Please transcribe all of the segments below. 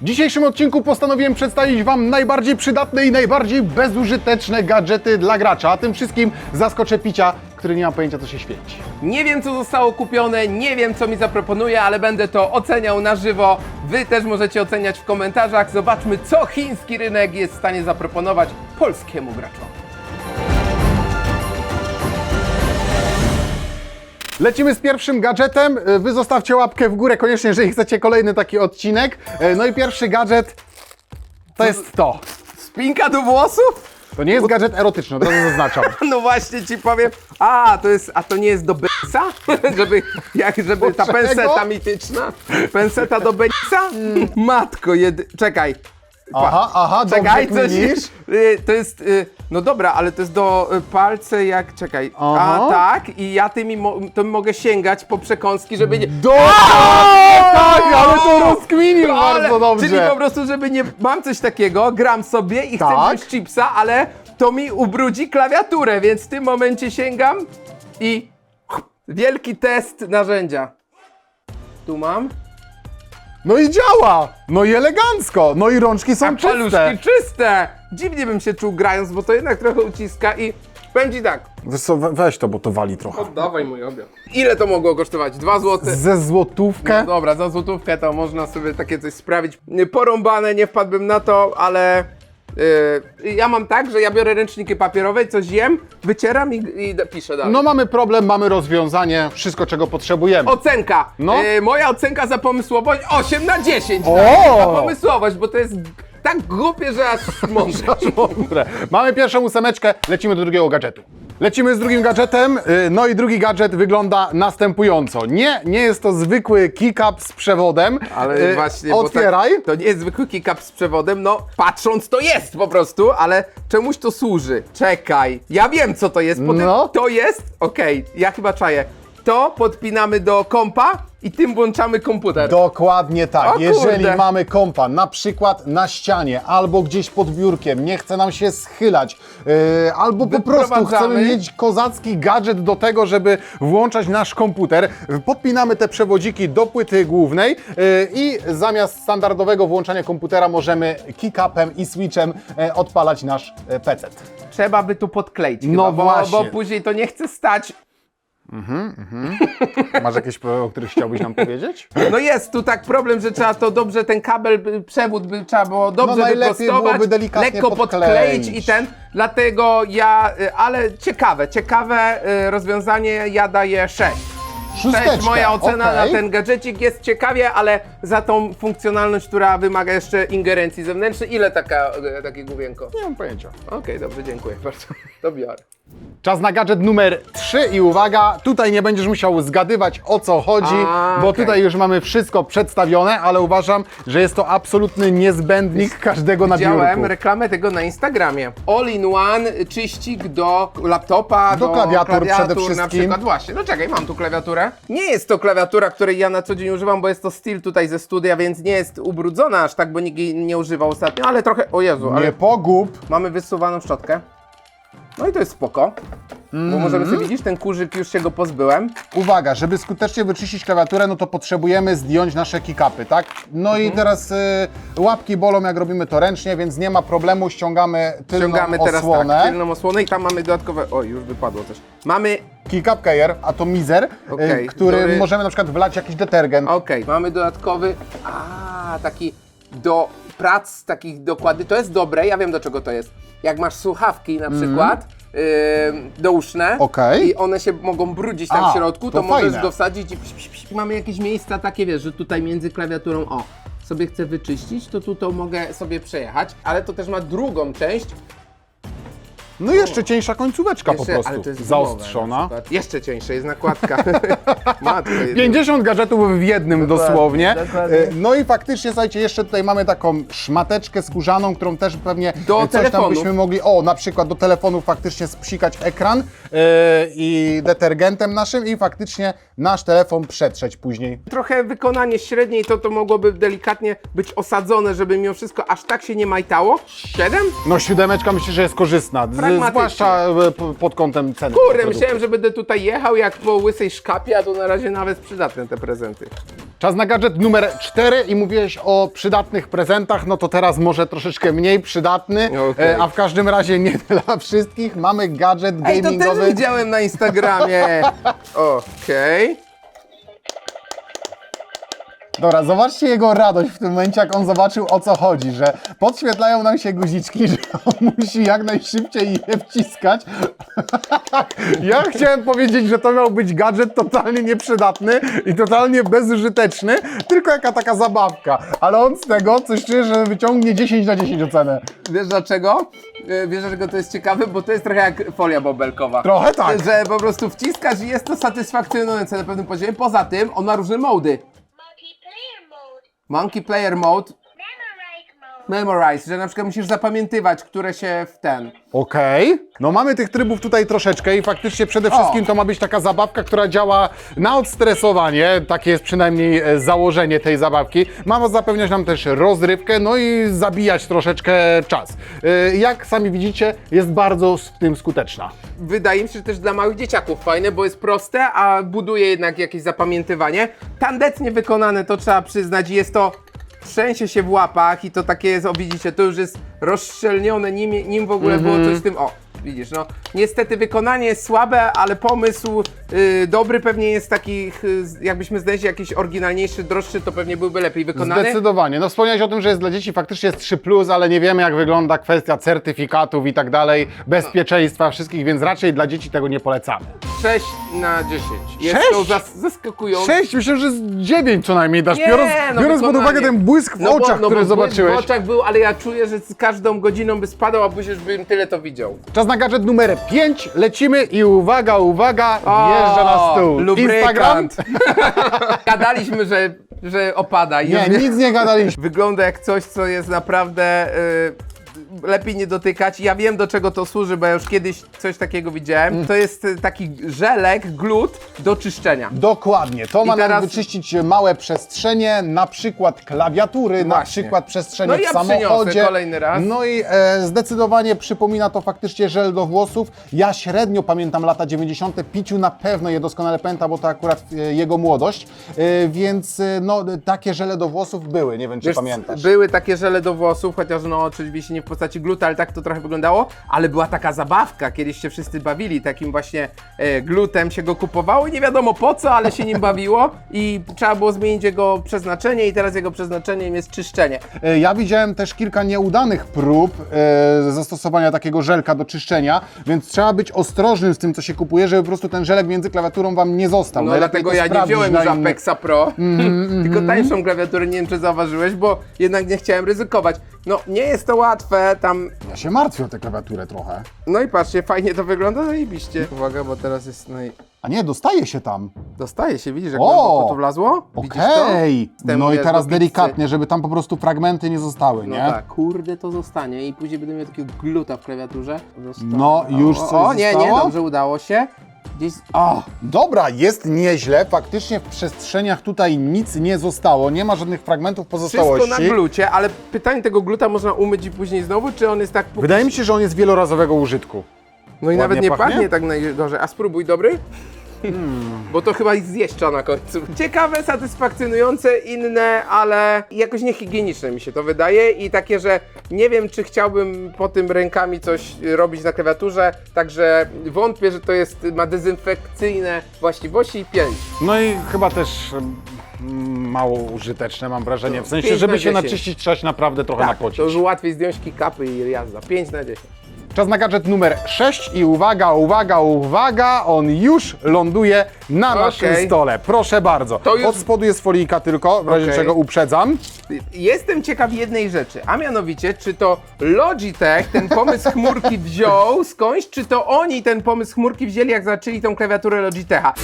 W dzisiejszym odcinku postanowiłem przedstawić Wam najbardziej przydatne i najbardziej bezużyteczne gadżety dla gracza, a tym wszystkim zaskoczę picia, który nie ma pojęcia co się świeci. Nie wiem, co zostało kupione, nie wiem, co mi zaproponuje, ale będę to oceniał na żywo. Wy też możecie oceniać w komentarzach. Zobaczmy, co chiński rynek jest w stanie zaproponować polskiemu graczowi. Lecimy z pierwszym gadżetem. E, Wy zostawcie łapkę w górę koniecznie, jeżeli chcecie kolejny taki odcinek. E, No i pierwszy gadżet to jest to. Spinka do włosów? To nie jest gadżet erotyczny, od razu zaznaczam. No właśnie ci powiem. A, to jest, a to nie jest do Benisa? żeby, jak, żeby ta penseta mityczna? Penseta do Benisa? Matko, jedy... czekaj. Aha, aha, Czekaj, dobrze coś kminisz. y, To jest. y, No dobra, ale to jest do y, palce jak. Czekaj. Aha. A tak, i ja tymi mo, to mogę sięgać po przekąski, żeby nie. Do... Tak, ale to rozkminił bardzo dobrze. Czyli po prostu, żeby nie. Mam coś takiego, gram sobie i chcę Tak. wziąć chipsa, ale to mi ubrudzi klawiaturę, więc w tym momencie sięgam i. Wielki test narzędzia. Tu mam. No i działa! No i elegancko! No i rączki są A czyste. paluszki czyste! Dziwnie bym się czuł grając, bo to jednak trochę uciska i. Powiem ci tak, Wiesz co, we- weź to, bo to wali trochę. Oddawaj mój obiad. Ile to mogło kosztować? Dwa złote? Ze złotówkę? No dobra, za złotówkę to można sobie takie coś sprawić. Nie, Porąbane, nie wpadłbym na to, ale yy, ja mam tak, że ja biorę ręczniki papierowe, coś jem, wycieram i, i piszę dalej. No mamy problem, mamy rozwiązanie, wszystko czego potrzebujemy. Ocenka. No. Yy, moja ocenka za pomysłowość 8 na 10. O! Za pomysłowość, bo to jest tak głupie, że aż mądrze. Mądre. Mamy pierwszą ósemeczkę, lecimy do drugiego gadżetu. Lecimy z drugim gadżetem, y, no i drugi gadżet wygląda następująco. Nie, nie jest to zwykły kick-up z przewodem. Ale Y, właśnie, Otwieraj. Bo tak, to nie jest zwykły kick-up z przewodem, no patrząc to jest po prostu, ale czemuś to służy. Czekaj, ja wiem co to jest. Potem No. To jest, okej, ja chyba czaję. To podpinamy do kompa i tym włączamy komputer. Dokładnie tak. O Jeżeli kurde. mamy kompa na przykład na ścianie albo gdzieś pod biurkiem, nie chce nam się schylać, yy, albo po prostu Wyprowadzamy. chcemy mieć kozacki gadżet do tego, żeby włączać nasz komputer, podpinamy te przewodziki do płyty głównej yy, i zamiast standardowego włączania komputera możemy kick-upem i switchem yy, odpalać nasz yy, PC. Trzeba by tu podkleić No chyba, bo, właśnie. bo później to nie chce stać. Masz jakieś, pro- o których chciałbyś nam powiedzieć? No jest tu tak problem, że trzeba to dobrze, ten kabel, przewód by trzeba było dobrze No wyprostować, lekko podkleić. i ten, dlatego ja, y, ale ciekawe, ciekawe y, rozwiązanie, ja daję 6. Szósteczkę. Cześć, moja ocena okej. na ten gadżecik jest ciekawie, ale za tą funkcjonalność, która wymaga jeszcze ingerencji zewnętrznej, ile taka, e, takie główienko? Nie mam pojęcia. Okej, dobrze, dziękuję bardzo. To biorę. Czas na gadżet numer 3 i uwaga, tutaj nie będziesz musiał zgadywać o co chodzi, A, bo okej. tutaj już mamy wszystko przedstawione, ale uważam, że jest to absolutny niezbędnik każdego na Widziałem biurku. reklamę tego na Instagramie. All-in-one czyścik do laptopa, Do do, klawiatur przede na wszystkim. przykład. Właśnie, no czekaj, mam tu klawiaturę. Nie jest to klawiatura, której ja na co dzień używam, bo jest to styl tutaj ze studia, więc nie jest ubrudzona aż tak, bo nikt jej nie używał ostatnio, ale trochę, o Jezu, ale Nie pogub. mamy wysuwaną szczotkę. No i to jest spoko, bo Mhm. możemy sobie, widzisz, ten kurzyk już się go pozbyłem. Uwaga, żeby skutecznie wyczyścić klawiaturę, no to potrzebujemy zdjąć nasze kickupy, tak? No Mhm. i teraz y, łapki bolą jak robimy to ręcznie, więc nie ma problemu, ściągamy tylną Ściągamy teraz osłonę. tak, tylną osłonę i tam mamy dodatkowe, oj, już wypadło coś. Mamy Kick-up carrier, atomizer, y, Okej, który który- możemy na przykład wlać jakiś detergent. Okej, mamy dodatkowy, a taki do prac takich dokładnych, to jest dobre, ja wiem do czego to jest. Jak masz słuchawki na przykład, yy, douszne Mhm. Okej. i one się mogą brudzić tam A, w środku, to to, możesz fajne. go wsadzić i psz, psz, psz. mamy jakieś miejsca takie, wiesz, że tutaj między klawiaturą, o, sobie chcę wyczyścić, to tu to mogę sobie przejechać, ale to też ma drugą część, No i jeszcze cieńsza końcóweczka jeszcze, po prostu, ale to jest gumowe na zaostrzona. przykład. Jeszcze cieńsze jest nakładka. Matko, jedyna. 50 gadżetów w jednym Dokładnie, dosłownie. dokładnie. E, No i faktycznie, słuchajcie, jeszcze tutaj mamy taką szmateczkę skórzaną, którą też pewnie Do e, coś tam telefonów. byśmy mogli, o, na przykład do telefonu faktycznie spsikać ekran e, i detergentem naszym i faktycznie nasz telefon przetrzeć później. trochę wykonanie średnie i to, to mogłoby delikatnie być osadzone, żeby mimo wszystko aż tak się nie majtało. 7? No siódemeczka myślę, że jest korzystna, Pragmatycznie. zwłaszcza e, p- pod kątem ceny. Kurde, myślałem, że będę tutaj jechał jak po łysej szkapie, a tu na razie nawet przydatne te prezenty. Czas na gadżet numer 4 i mówiłeś o przydatnych prezentach, no to teraz może troszeczkę mniej przydatny, Okej. e, a w każdym razie nie dla wszystkich. Mamy gadżet Ej, to też gamingowy. widziałem na Instagramie. Okej. Dobra, zobaczcie jego radość w tym momencie, jak on zobaczył o co chodzi, że podświetlają nam się guziczki, że on musi jak najszybciej je wciskać. ja chciałem powiedzieć, że to miał być gadżet totalnie nieprzydatny i totalnie bezużyteczny, tylko jaka taka zabawka. Ale on z tego coś czuje, że wyciągnie 10 na 10 ocenę. Wiesz dlaczego? E, Wiesz dlaczego to jest ciekawe? Bo to jest trochę jak folia bobelkowa. Trochę tak. Że po prostu wciskasz i jest to satysfakcjonujące na pewnym poziomie. Poza tym on ma różne mody. Monkey Player Mode, memorize że na przykład musisz zapamiętywać, które się w ten. Okej. No mamy tych trybów tutaj troszeczkę i faktycznie przede wszystkim to ma być taka zabawka, która działa na odstresowanie, takie jest przynajmniej e, założenie tej zabawki. Ma zapewniać nam też rozrywkę, no i zabijać troszeczkę czas. E, Jak sami widzicie, jest bardzo w tym skuteczna. Wydaje mi się, że też dla małych dzieciaków fajne, bo jest proste, a buduje jednak jakieś zapamiętywanie. Tandetnie wykonane, to trzeba przyznać, i jest to trzęsie się w łapach i to takie jest, o widzicie, to już jest rozszczelnione, nim, nim w ogóle było coś z tym, o. Widzisz, no niestety wykonanie jest słabe, ale pomysł y, dobry pewnie jest takich, y, jakbyśmy znaleźli jakiś oryginalniejszy, droższy, to pewnie byłby lepiej wykonany. Zdecydowanie. No wspomniałeś o tym, że jest dla dzieci faktycznie jest 3+, ale nie wiemy jak wygląda kwestia certyfikatów i tak dalej, bezpieczeństwa wszystkich, więc raczej dla dzieci tego nie polecamy. 6 na 10. Jest Sześć? to zas- zaskakujące. 6, myślę, że z 9 co najmniej dasz, Nie, biorąc, no biorąc pod wykonanie. uwagę ten błysk w No bo- oczach, no który bo zobaczyłeś. Błysk w oczach był, ale ja czuję, że z każdą godziną by spadał, a później już bym tyle to widział. Czas na gadżet numer 5. Lecimy i uwaga, uwaga, wjeżdża na stół. Instagram? lubrykant. Gadaliśmy, że, że opada. Nie, Już- nic nie gadaliśmy. Wygląda jak coś, co jest naprawdę... y, lepiej nie dotykać. Ja wiem, do czego to służy, bo ja już kiedyś coś takiego widziałem. To jest y, taki żelek, glut do czyszczenia. Dokładnie, to ma teraz- nam wyczyścić małe przestrzenie, na przykład klawiatury, na Właśnie. przykład przestrzenie No i w ja samochodzie. przyniosę kolejny raz. No i e, zdecydowanie przypomina to faktycznie żel do włosów. Ja średnio pamiętam lata 90. Piciu na pewno je doskonale pamięta, bo to akurat e, jego młodość. E, więc e, no, takie żele do włosów były, nie wiem czy Wiesz, pamiętasz. Były takie żele do włosów, chociaż no oczywiście nie w postaci gluta, ale tak to trochę wyglądało, ale była taka zabawka, kiedyś się wszyscy bawili takim właśnie e, glutem, się go kupowało i nie wiadomo po co, ale się nim bawiło i trzeba było zmienić jego przeznaczenie i teraz jego przeznaczeniem jest czyszczenie. E, Ja widziałem też kilka nieudanych prób e, zastosowania takiego żelka do czyszczenia, więc trzeba być ostrożnym z tym, co się kupuje, żeby po prostu ten żelek między klawiaturą Wam nie został. No Najlepiej dlatego to ja nie sprawdzić wziąłem na już innych- Apexa Pro, Mhm, tylko tańszą klawiaturę, nie wiem czy zauważyłeś, bo jednak nie chciałem ryzykować. No nie jest to łatwe, tam Ja się martwię o tę klawiaturę trochę. No i patrzcie, fajnie to wygląda, zajebiście. Uwaga, bo teraz jest naj... A nie, dostaje się tam. Dostaje się, widzisz jak O! głęboko to wlazło? Widzisz to? Okej. System, No i teraz do pizzy. delikatnie, żeby tam po prostu fragmenty nie zostały, No nie? tak, kurde to zostanie i później będę miał takiego gluta w klawiaturze. Zostało. No, już o, coś O, nie, nie, zostało? dobrze, udało się. O! Dobra, jest nieźle. Faktycznie w przestrzeniach tutaj nic nie zostało. Nie ma żadnych fragmentów Wszystko pozostałości. na glucie, ale pytanie tego gluta można umyć i później znowu, czy on jest tak... Wydaje mi się, że on jest wielorazowego użytku. No i nawet ładnie nie pachnie? pachnie, tak najgorzej. A spróbuj, dobry? Bo to chyba i zjeść trzeba na końcu. Ciekawe, satysfakcjonujące, inne, ale jakoś niehigieniczne mi się to wydaje i takie, że nie wiem, czy chciałbym po tym rękami coś robić na klawiaturze, także wątpię, że to jest, ma dezynfekcyjne właściwości i 5. No i chyba też mm, mało użyteczne, mam wrażenie. W sensie, pięć żeby się 10. naczyścić, trzeba się naprawdę trochę Tak, napocić. to już łatwiej zdjąć kick-upy i jazda. 5 na 10. Czas na gadżet numer 6 i uwaga, uwaga, uwaga, on już ląduje na naszym stole. Proszę bardzo. To już- Od spodu jest folijka tylko, w razie Okej. czego uprzedzam. Jestem ciekaw jednej rzeczy, a mianowicie, czy to Logitech ten pomysł chmurki wziął skądś, czy to oni ten pomysł chmurki wzięli, jak zaczęli tą klawiaturę Logitecha.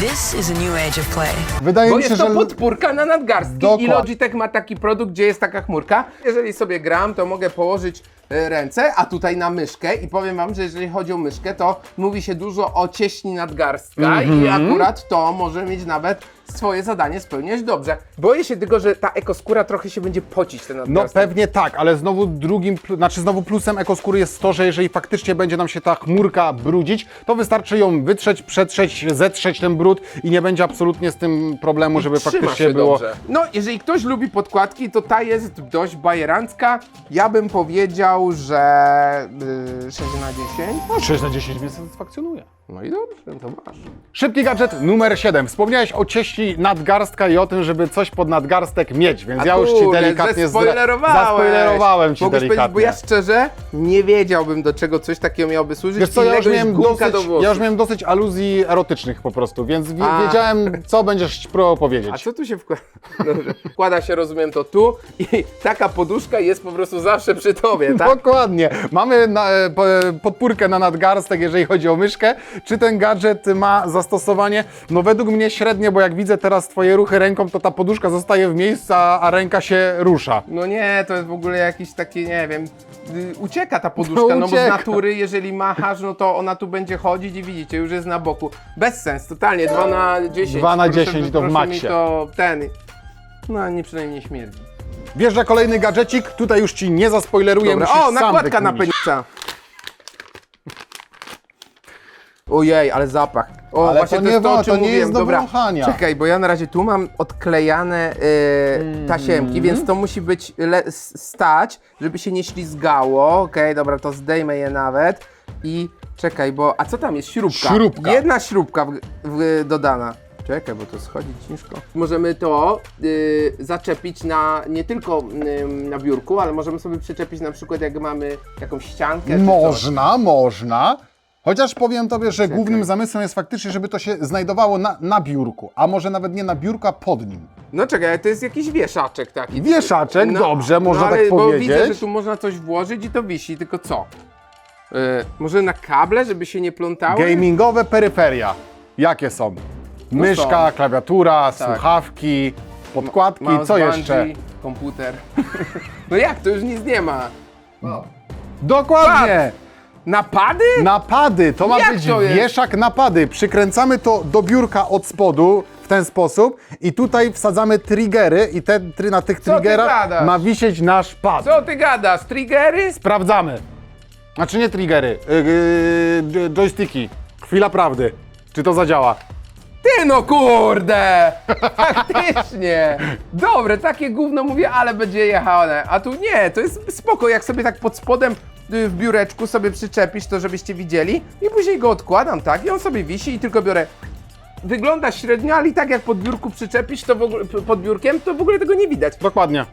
This is a new age of play. Wydaje Bo mi się, jest że... to podpórka na nadgarstki Dokładnie. i Logitech ma taki produkt, gdzie jest taka chmurka. Jeżeli sobie gram, to mogę położyć ręce, a tutaj na myszkę i powiem wam, że jeżeli chodzi o myszkę, to mówi się dużo o cieśni nadgarstka i Mhm. akurat to może mieć nawet swoje zadanie spełniłeś dobrze. Boję się tylko, że ta ekoskóra trochę się będzie pocić ten No nadgarstek. pewnie tak, ale znowu drugim, znaczy znowu plusem ekoskóry jest to, że jeżeli faktycznie będzie nam się ta chmurka brudzić, to wystarczy ją wytrzeć, przetrzeć, zetrzeć ten brud i nie będzie absolutnie z tym problemu, żeby Trzyma faktycznie się było... dobrze. No, jeżeli ktoś lubi podkładki, to ta jest dość bajerancka. Ja bym powiedział, że yy, 6 na 10. No 6 na 10 mnie satysfakcjonuje. No i dobrze, to masz. Szybki gadżet numer 7. Wspomniałeś o cieści nadgarstka i o tym, żeby coś pod nadgarstek mieć, więc ja już ci kurde, delikatnie zdra- zaspoilerowałeś. zaspoilerowałem ci Mogłeś delikatnie. powiedzieć, bo ja szczerze nie wiedziałbym, do czego coś takiego miałoby służyć. Wiesz co, ja już, innego niż miałem gumka dosyć, do włosów. ja już miałem dosyć aluzji erotycznych po prostu, więc wi- A. wiedziałem, co będziesz próbował powiedzieć. A co tu się wkłada? Dobrze. Wkłada się, rozumiem, to tu i taka poduszka jest po prostu zawsze przy tobie, tak? Dokładnie. Mamy na, e, po- podpórkę na nadgarstek, jeżeli chodzi o myszkę. Czy ten gadżet ma zastosowanie? No według mnie średnie, bo jak widzę teraz twoje ruchy ręką, to ta poduszka zostaje w miejscu, a ręka się rusza. No nie, to jest w ogóle jakiś taki, nie wiem, y, ucieka ta poduszka, no, bo z natury, jeżeli machasz, no to ona tu będzie chodzić i widzicie, już jest na boku. Bez sens, totalnie, 2 na 10. 2 na Proszę- 10 to w proszę maksie. to ten, no nie przynajmniej nie śmierdzi. Wjeżdża kolejny gadżecik, tutaj już ci nie zaspoileruję, Dobra, o, nakładka na penisa. Ojej, ale zapach. O, Ale właśnie to nie jest to, o czym to nie mówiłem. jest do Dobra, wąchania. czekaj, bo ja na razie tu mam odklejane y, tasiemki, Mhm. więc to musi być le- s- stać, żeby się nie ślizgało. Okej, dobra, to zdejmę je nawet. I czekaj, bo... A co tam jest? Śrubka. Śrubka. Jedna śrubka w, w, dodana. Czekaj, bo to schodzi ciężko. Możemy to y, zaczepić na nie tylko na biurku, ale możemy sobie przyczepić na przykład jak mamy jakąś ściankę. czy coś. Można, można. Chociaż powiem tobie, że głównym zamysłem jest faktycznie, żeby to się znajdowało na, na biurku, a może nawet nie na biurku, a pod nim. No czekaj, to jest jakiś wieszaczek taki. Wieszaczek, dobrze, można ale, tak Bo powiedzieć. widzę, że tu można coś włożyć i to wisi, tylko co? Y, może na kable, żeby się nie plątały? Gamingowe peryferia. Jakie są? Myszka, są. klawiatura, słuchawki, podkładki, Mouse co bungee, jeszcze? komputer. no jak, to już nic nie ma. Dokładnie! Napady? Napady, to ma Jak być to jest? wieszak napady. Przykręcamy to do biurka od spodu w ten sposób i tutaj wsadzamy triggery i te, try- na tych Co ty triggerach gadasz? ma wisieć nasz pad. Co ty gadasz? Triggery? Sprawdzamy. Znaczy nie triggery, yy, yy, joysticki. Chwila prawdy. Czy to zadziała? Ty no kurde! Faktycznie! Dobre, takie gówno mówię, ale będzie jechane. A tu nie, to jest spoko, jak sobie tak pod spodem y, w biureczku sobie przyczepisz to, żebyście widzieli i później go odkładam, tak? I on sobie wisi i tylko biorę... Wygląda średnio, ale i tak jak pod biurku przyczepisz, to w ogóle, pod biurkiem, to w ogóle tego nie widać. Dokładnie.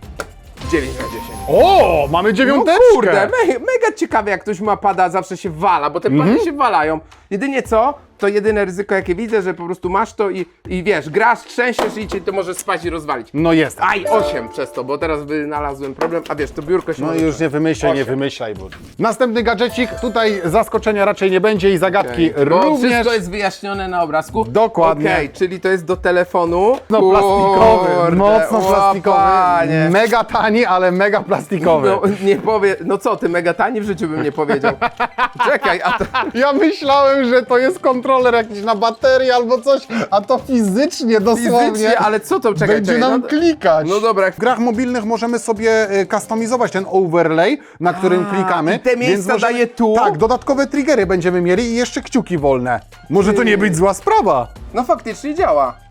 9 na 10. O, mamy No dziewiąteczkę! kurde, me, mega ciekawe jak ktoś ma pada, zawsze się wala, bo te Mhm. pady się walają. Jedynie co, to jedyne ryzyko jakie widzę, że po prostu masz to i, i wiesz, grasz, trzęsiesz i ci to może spać i rozwalić. No jest. Aj, 8 przez to, bo teraz wynalazłem problem, a wiesz, to biurko się No może- już nie wymyślaj, nie Osiem. wymyślaj. Bo... Następny gadżecik, tutaj zaskoczenia raczej nie będzie i zagadki Bo również. wszystko jest wyjaśnione na obrazku. Dokładnie. Okej, czyli to jest do telefonu. No plastikowy, Kurde, mocno o, plastikowy, panie. mega tani, ale mega plastikowy. No, nie powie, no co, ty mega tani w życiu bym nie powiedział. Czekaj, a to... Ja myślałem, że to jest kontroler jakiś na baterię albo coś, a to fizycznie dosłownie Fizycznie, ale co to, czekaj, będzie czekaj, nam no- klikać. No dobra. W grach mobilnych możemy sobie e, customizować ten overlay, na którym A, klikamy. i te więc miejsca możemy- daje tu? Tak, dodatkowe triggery będziemy mieli i jeszcze kciuki wolne. Może to nie być zła sprawa. No faktycznie działa.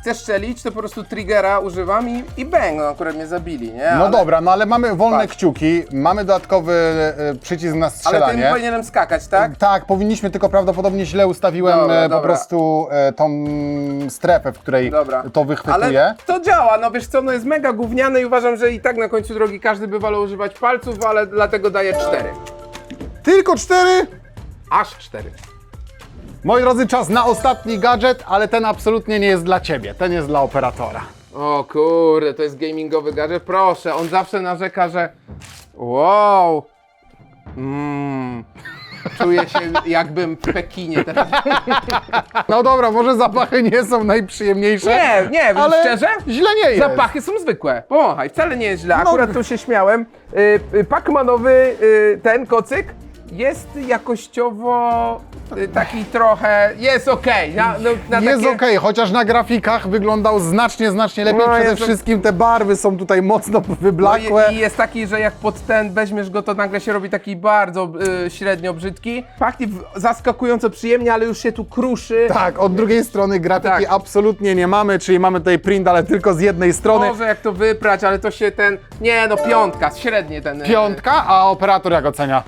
Chcesz strzelić, to po prostu triggera używam i, i bang, no akurat mnie zabili, nie? No ale, dobra, no ale mamy wolne Patrz. kciuki, mamy dodatkowy e, przycisk na Ale strzelanie. tym powinienem skakać, tak? Tak, powinniśmy, tylko prawdopodobnie źle ustawiłem Dobra, e, po dobra. prostu e, tą strefę, w której Dobra. to wychwytuje. Ale to działa, no wiesz co, no jest mega gówniane i uważam, że i tak na końcu drogi każdy by wolał używać palców, ale dlatego daję 4. Tylko cztery? Aż 4. Moi drodzy, czas na ostatni gadżet, ale ten absolutnie nie jest dla ciebie, ten jest dla operatora. O kurde, to jest gamingowy gadżet, proszę, on zawsze narzeka, że wow, mm. Czuję się jakbym w Pekinie teraz. No dobra, może zapachy nie są najprzyjemniejsze. Nie, nie, ale szczerze? źle nie jest. Zapachy są zwykłe. Pomachaj, wcale nie jest źle. No. Akurat tu się śmiałem. Y, y, Pacmanowy y, ten kocyk jest jakościowo y, taki trochę, jest okej. Na, no, na Jest takie... okej, chociaż na grafikach wyglądał znacznie, znacznie lepiej. No, Przede jest- wszystkim te barwy są tutaj mocno No wyblakłe. i, I jest taki, że jak pod ten weźmiesz go, to nagle się robi taki bardzo y, średnio brzydki. Pachnie w- zaskakująco przyjemnie, ale już się tu kruszy. Tak, od drugiej strony grafiki Tak. absolutnie nie mamy, czyli mamy tutaj print, ale tylko z jednej strony. Może jak to wyprać, ale to się ten. Nie no, piątka, średnie ten. y, Piątka, a operator jak ocenia?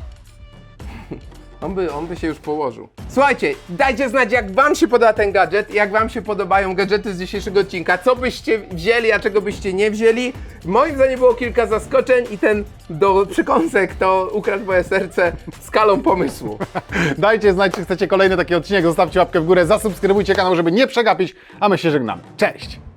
On by, on by się już położył. Słuchajcie, dajcie znać, jak Wam się podoba ten gadżet, jak Wam się podobają gadżety z dzisiejszego odcinka, co byście wzięli, a czego byście nie wzięli. Moim zdaniem było kilka zaskoczeń i ten do przykąsek to ukradł moje serce skalą pomysłu. Dajcie znać, czy chcecie kolejny taki odcinek, zostawcie łapkę w górę, zasubskrybujcie kanał, żeby nie przegapić, a my się żegnamy. Cześć!